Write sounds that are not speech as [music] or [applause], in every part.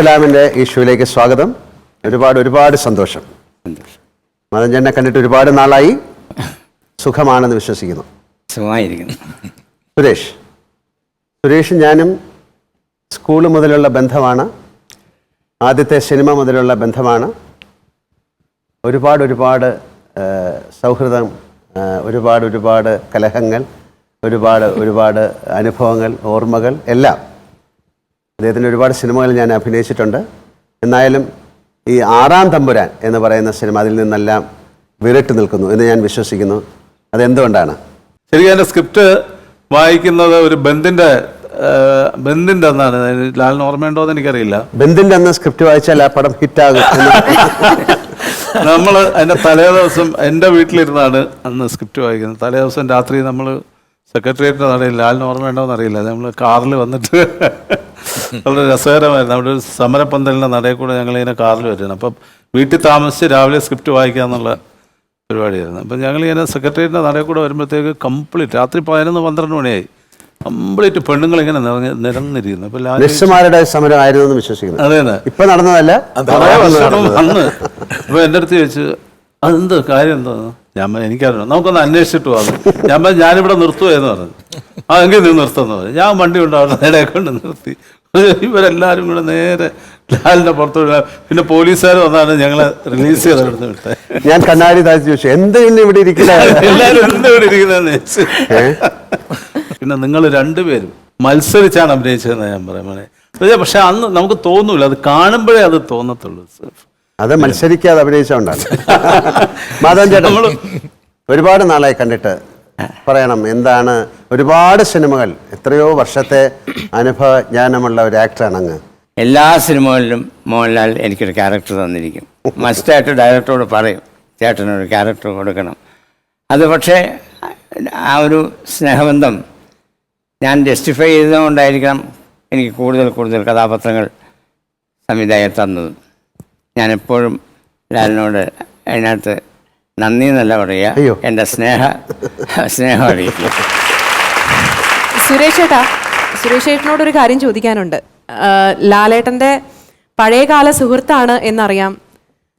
അബ്ദുസലാമിന്റെ ഈ ഷോയിലേക്ക് സ്വാഗതം. ഒരുപാട് ഒരുപാട് സന്തോഷം. ചേട്ടനെ കണ്ടിട്ട് ഒരുപാട് നാളായി സുഖമാണെന്ന് വിശ്വസിക്കുന്നു. സുഖമായിരിക്കുന്നു. സുരേഷ്. സുരേഷും ഞാനും സ്കൂൾ മുതലുള്ള ബന്ധമാണ്. ആദ്യത്തെ സിനിമ മുതലുള്ള ബന്ധമാണ്. ഒരുപാട് ഒരുപാട് സൗഹൃദം ഒരുപാട് ഒരുപാട് കലഹങ്ങൾ ഒരുപാട് ഒരുപാട് അനുഭവങ്ങൾ ഓർമ്മകൾ എല്ലാം അദ്ദേഹത്തിന്റെ ഒരുപാട് സിനിമകളിൽ ഞാൻ അഭിനയിച്ചിട്ടുണ്ട്. എന്നായാലും ഈ ആറാം തമ്പുരാൻ എന്ന് പറയുന്ന സിനിമ അതിൽ നിന്നെല്ലാം വിരട്ട് നിൽക്കുന്നു എന്ന് ഞാൻ വിശ്വസിക്കുന്നു. അതെന്തുകൊണ്ടാണ്? ശരിക്കും എന്റെ സ്ക്രിപ്റ്റ് വായിക്കുന്നത് ഒരു ബന്ധിന്റെ ബന്ധിന്റെ അന്നാണ്. ലാലിന് ഓർമ്മയുണ്ടോ എന്ന് എനിക്കറിയില്ല. ബന്ധിന്റെ അന്ന് സ്ക്രിപ്റ്റ് വായിച്ചാൽ ആ പടം ഹിറ്റാകും നമ്മൾ എന്റെ തലേ ദിവസം എന്റെ വീട്ടിലിരുന്നാണ് അന്ന് സ്ക്രിപ്റ്റ് വായിക്കുന്നത്. തലേ ദിവസം രാത്രി നമ്മൾ സെക്രട്ടേറിയറ്റിന്റെ നടയിൽ ലാലിന് ഓർമ്മയുണ്ടോ എന്ന് അറിയില്ല നമ്മൾ കാറിൽ വന്നിട്ട് വളരെ രസകരമായിരുന്നു. അവിടെ ഒരു സമരപ്പന്തലിന്റെ നടയിൽ കൂടെ ഞങ്ങൾ ഇങ്ങനെ കാറിൽ വരുന്നത് അപ്പം വീട്ടിൽ താമസിച്ച് രാവിലെ സ്ക്രിപ്റ്റ് വായിക്കുക എന്നുള്ള പരിപാടിയായിരുന്നു. അപ്പം ഞങ്ങൾ ഇങ്ങനെ സെക്രട്ടേറിയറ്റിന്റെ നടയിൽ കൂടെ വരുമ്പോഴത്തേക്ക് കംപ്ലീറ്റ് രാത്രി പതിനൊന്ന് പന്ത്രണ്ട് മണിയായി. കംപ്ലീറ്റ് പെണ്ണുങ്ങൾ ഇങ്ങനെ നിറഞ്ഞ് നിരന്നിരിക്കുന്നു. അപ്പം സമരം സമരമായിരുന്നു എന്ന് വിശ്വസിക്കുന്നു. അതെ അതെ. ഇപ്പൊ നടന്നതല്ല? വന്ന്. അപ്പൊ എന്റെ അടുത്ത് ചോദിച്ചു അതെന്ത് കാര്യം എന്താണ് ഞാൻ എനിക്കറിയാം എനിക്കറിയണം നമുക്കൊന്ന് അന്വേഷിച്ചിട്ട് വന്നു ഞാൻ ഞാനിവിടെ നിർത്തുമെന്ന് പറഞ്ഞു. ആ എങ്കിൽ നീ നിർത്തുന്നു പറഞ്ഞു. ഞാൻ വണ്ടി കൊണ്ട് അവിടെ നേരെ കൊണ്ട് നിർത്തി. [laughs] ഇവരെല്ലാരും കൂടെ നേരെ ലാലിന്റെ പുറത്തു. പിന്നെ പോലീസുകാർ വന്നാണ് ഞങ്ങളെ റിലീസ് ചെയ്ത് അവിടുന്ന് വിട്ടെ ഞാൻ കണ്ണാടി താഴ്ച ചോദിച്ചു എന്തെങ്കിലും ഇവിടെ ഇരിക്കുന്നതെന്ന് [laughs] പിന്നെ നിങ്ങൾ രണ്ടുപേരും മത്സരിച്ചാണ് അഭിനയിച്ചതെന്ന് ഞാൻ പറയാം പക്ഷെ അന്ന് നമുക്ക് തോന്നൂല. അത് കാണുമ്പോഴേ അത് തോന്നത്തുള്ളൂ. അത് മത്സരിക്കാതെ അഭിനയിച്ചോണ്ടാണ് [laughs] മാധവൻ ചേട്ടൻ ഒരുപാട് നാളായി കണ്ടിട്ട് പറയണം എന്താണ്? ഒരുപാട് സിനിമകൾ എത്രയോ വർഷത്തെ അനുഭവ ജ്ഞാനമുള്ള ഒരു ആക്ടറാണ് അങ്ങ് എല്ലാ സിനിമകളിലും മോഹൻലാൽ എനിക്കൊരു ക്യാരക്ടർ തന്നിരിക്കും. മസ്റ്റായിട്ട് ഡയറക്ടറോട് പറയും ചേട്ടനൊരു ക്യാരക്ടർ കൊടുക്കണം. അത് പക്ഷേ ആ ഒരു സ്നേഹബന്ധം ഞാൻ ജസ്റ്റിഫൈ ചെയ്തുകൊണ്ടായിരിക്കണം എനിക്ക് കൂടുതൽ കൂടുതൽ കഥാപാത്രങ്ങൾ സംവിധായകർ തന്നത്. ഞാനെപ്പോഴും ലാലിനോട് അതിനകത്ത് നന്ദി എന്നല്ല അയ്യോ. പറയുക എന്റെ സ്നേഹ സ്നേഹം അറിയിക്കും സുരേഷ് ഏട്ടാ സുരേഷ് ഏട്ടനോട് ഒരു കാര്യം ചോദിക്കാനുണ്ട്. ലാലേട്ടന്റെ പഴയകാല സുഹൃത്താണ് എന്നറിയാം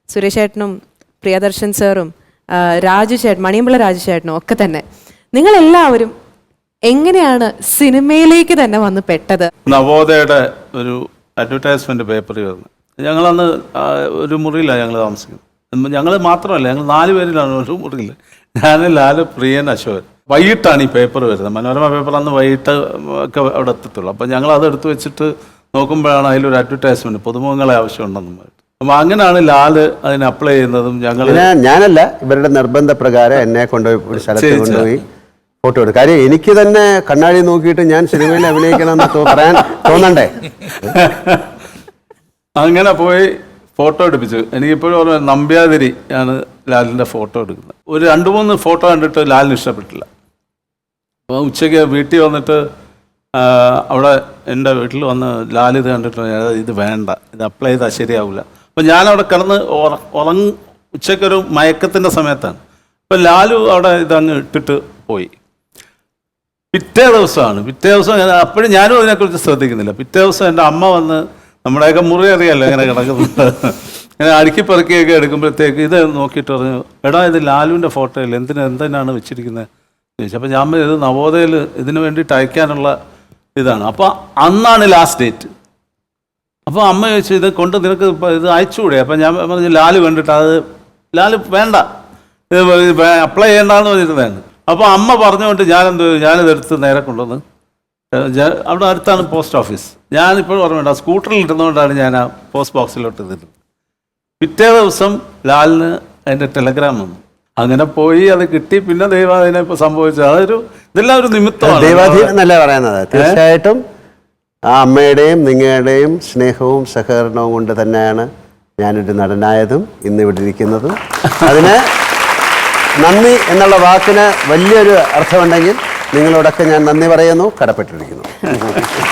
സുരേഷ് ഏട്ടനും പ്രിയദർശൻ സാറും രാജു ചേട്ടൻ മണിയമ്പിള്ള രാജു ചേട്ടനും ഒക്കെ തന്നെ. നിങ്ങളെല്ലാവരും എങ്ങനെയാണ് സിനിമയിലേക്ക് തന്നെ വന്ന് പെട്ടത്? നവോദയയുടെ ഒരു അഡ്വർടൈസ്മെന്റ് പേപ്പറിൽ വന്നു. ഞങ്ങളന്ന് ഒരു മുറിയിലാണ് ഞങ്ങൾ താമസിക്കുന്നത്. ഞങ്ങൾ മാത്രമല്ല ഞങ്ങൾ നാല് പേരിലാണ് ഒരു മുറിയിൽ ഞാൻ ലാൽ പ്രിയൻ അശോകൻ. വൈകിട്ടാണ് ഈ പേപ്പർ വരുന്നത്. മനോരമ പേപ്പർ അന്ന് വൈകിട്ട് ഒക്കെ അവിടെ എത്തത്തുള്ളൂ അപ്പം ഞങ്ങൾ അത് എടുത്തു വെച്ചിട്ട് നോക്കുമ്പോഴാണ് അതിലൊരു അഡ്വർടൈസ്മെന്റ് പുതുമുഖങ്ങളെ ആവശ്യമുണ്ടെന്നും അപ്പം അങ്ങനെയാണ് ലാൽ അതിന് അപ്ലൈ ചെയ്യുന്നതും ഞങ്ങൾ ഞാനല്ല ഇവരുടെ നിർബന്ധ പ്രകാരം എന്നെ കൊണ്ടുപോയി ഒരു സ്ഥലത്ത് കൊണ്ടുപോയി ഫോട്ടോ എടുക്കും. കാര്യം എനിക്ക് തന്നെ കണ്ണാടി നോക്കിയിട്ട് ഞാൻ സിനിമയിൽ അഭിനയിക്കണം എന്ന് പറയാൻ തോന്നണ്ടേ? [laughs] അങ്ങനെ പോയി ഫോട്ടോ എടുപ്പിച്ചു. എനിക്കിപ്പോഴും ഓർമ്മ നമ്പ്യാതിരി ആണ് ലാലിന്റെ ഫോട്ടോ എടുക്കുന്നത്. ഒരു രണ്ട് മൂന്ന് ഫോട്ടോ കണ്ടിട്ട് ലാലിന് ഇഷ്ടപ്പെട്ടില്ല. അപ്പോൾ ഉച്ചയ്ക്ക് വീട്ടിൽ വന്നിട്ട് അവിടെ എന്റെ വീട്ടിൽ വന്ന് ലാൽ ഇത് കണ്ടിട്ട് ഇത് വേണ്ട ഇത് അപ്ലൈ ചെയ്താൽ ശരിയാവില്ല അപ്പോൾ ഞാനവിടെ കിടന്ന് ഉറ ഉറങ് ഉച്ചയ്ക്കൊരു മയക്കത്തിന്റെ സമയത്താണ്. അപ്പോൾ ലാലു അവിടെ ഇതങ്ങ് ഇട്ടിട്ട് പോയി. പിറ്റേ ദിവസമാണ്. പിറ്റേ ദിവസം അപ്പോഴും ഞാനും അതിനെക്കുറിച്ച് ശ്രദ്ധിക്കുന്നില്ല. പിറ്റേ ദിവസം എന്റെ അമ്മ വന്ന് നമ്മുടെയൊക്കെ മുറി അറിയാലോ ഇങ്ങനെ കിടക്കുന്നത്. ഇങ്ങനെ അടുക്കി പെറുക്കിയൊക്കെ എടുക്കുമ്പോഴത്തേക്ക് ഇത് നോക്കിയിട്ട് പറഞ്ഞു എടാ ഇത് ലാലുവിന്റെ ഫോട്ടോ അല്ലേ? എന്തിനാ എന്തിനാണ് വെച്ചിരിക്കുന്നത് ചോദിച്ചു. അപ്പോൾ ഞാൻ ഇത് നവോദയയിൽ ഇതിന് വേണ്ടിയിട്ട് അയക്കാനുള്ള ഇതാണ്. അപ്പോൾ അന്നാണ് ലാസ്റ്റ് ഡേറ്റ് അപ്പോൾ അമ്മ ചോദിച്ചു ഇത് കൊണ്ട് നിനക്ക് ഇത് അയച്ചുകൂടെ? അപ്പം ഞാൻ പറഞ്ഞു ലാൽ കണ്ടിട്ട് അത് ലാൽ വേണ്ട. ഇത് അപ്ലൈ ചെയ്യേണ്ടെന്ന് പറഞ്ഞിരുന്നതാണ്. അപ്പോൾ അമ്മ പറഞ്ഞുകൊണ്ട് ഞാനെന്ത്? ഞാനിതെടുത്ത് നേരെ കൊണ്ടുവന്ന് അവിടെ അടുത്താണ് പോസ്റ്റ് ഓഫീസ്. ഞാനിപ്പോൾ ഓർമ്മയുണ്ട് ആ സ്കൂട്ടറിൽ ഇരുന്നുകൊണ്ടാണ് ഞാൻ ആ പോസ്റ്റ് ബോക്സിലോട്ട് ഇതിരുന്നത് പിറ്റേ ദിവസം ലാലിന് അതിന്റെ ടെലഗ്രാം വന്നു. അങ്ങനെ പോയി അത് കിട്ടി പിന്നെ ദൈവാധീനം ഇപ്പൊ സംഭവിച്ചത്. അതൊരു ഇതെല്ലാം ഒരു നിമിത്തമാണ്. ദൈവാധീനം എന്നല്ല പറയുന്നത്. തീർച്ചയായിട്ടും ആ അമ്മയുടെയും നിങ്ങളുടെയും സ്നേഹവും സഹകരണവും കൊണ്ട് തന്നെയാണ് ഞാനൊരു നടനായതും ഇന്ന് ഇവിടെ ഇരിക്കുന്നതും. അതിന് നന്ദി എന്നുള്ള വാക്കിന് വലിയൊരു അർത്ഥമുണ്ടെങ്കിൽ നിങ്ങളോടൊക്കെ ഞാൻ നന്ദി പറയുന്നു. കടപ്പെട്ടിരിക്കുന്നു. [laughs]